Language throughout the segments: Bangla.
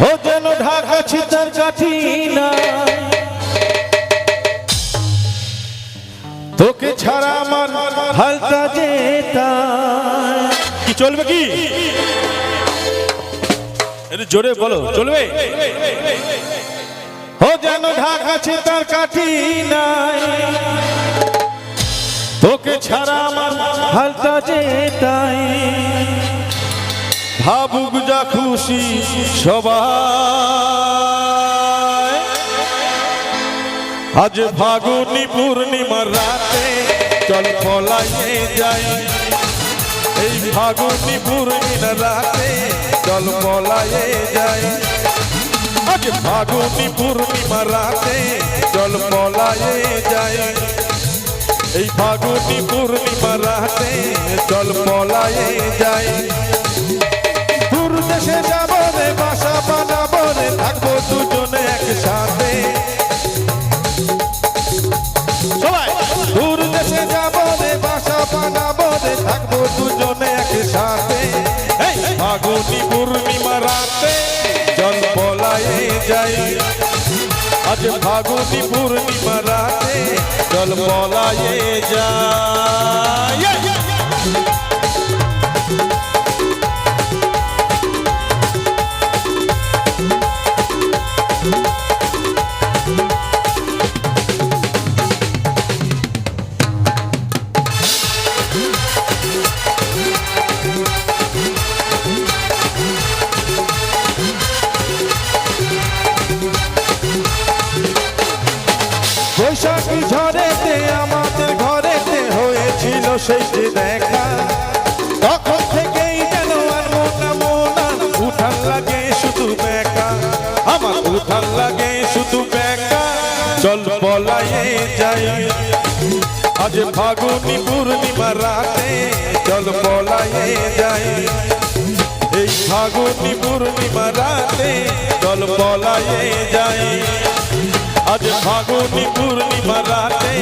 ও যেন ঢাকা ছিটার কাঠি না তোকে ছাড়া আমার হালটা যেতা কি চলবে কি? জোরে বলো, চলবে? ও যেন ঢাকা ছিটার কাঠি নাই। তোকে ছাড়া আমার হালটা যেতাই ভাবুক যা খুশি সবাই। আজ ফাগুনি পূর্ণিমার রাতে চল পলাইয়ে যাই। এই ফাগুনি পূর্ণিমার রাতে চল পলাইয়ে যাই। আজ ফাগুনি পূর্ণিমার রাতে চল পলাইয়ে যাই। এই ফাগুনি পূর্ণিমার রাতে চল পলাইয়ে যাই। দেশে যাব রে বাসা বানাবো রে থাকব দুজনে একসাথে সবাই দূর দেশে যাব রে বাসা বানাবো রে থাকব দুজনে একসাথে এই ফাগুনি পূর্ণিমা রাতে চল পলায়ে যাই আজ ফাগুনি পূর্ণিমা রাতে চল পলায়ে যাই ঝড়েতে, আমাদের ঘরেতে হয়েছিল সেই যে দেখা। তখন থেকেই যেন আর মোনা মোনা উঠান লাগে শুধু বেকা আমার উঠান লাগে শুধু বেকা চল পলাইয়ে যাই। আজ ফাগুনি পূর্ণিমা রাতে চল পলাইয়ে যাই। এই ফাগুনি পূর্ণিমা রাতে চল পলাইয়ে যাই। আজ ফাগুনি রাতে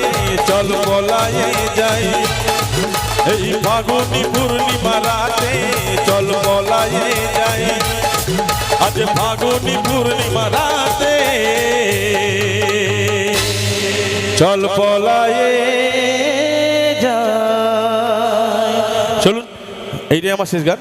চল পলায়ে যাই। এই ফাগুনি পূর্ণিমা রাতে চল পলায়ে যাই। আজ ফাগুনি পূর্ণিমা রাতে চল পলায়ে যাই। চলুন, এইটাই আমার শেষ গান।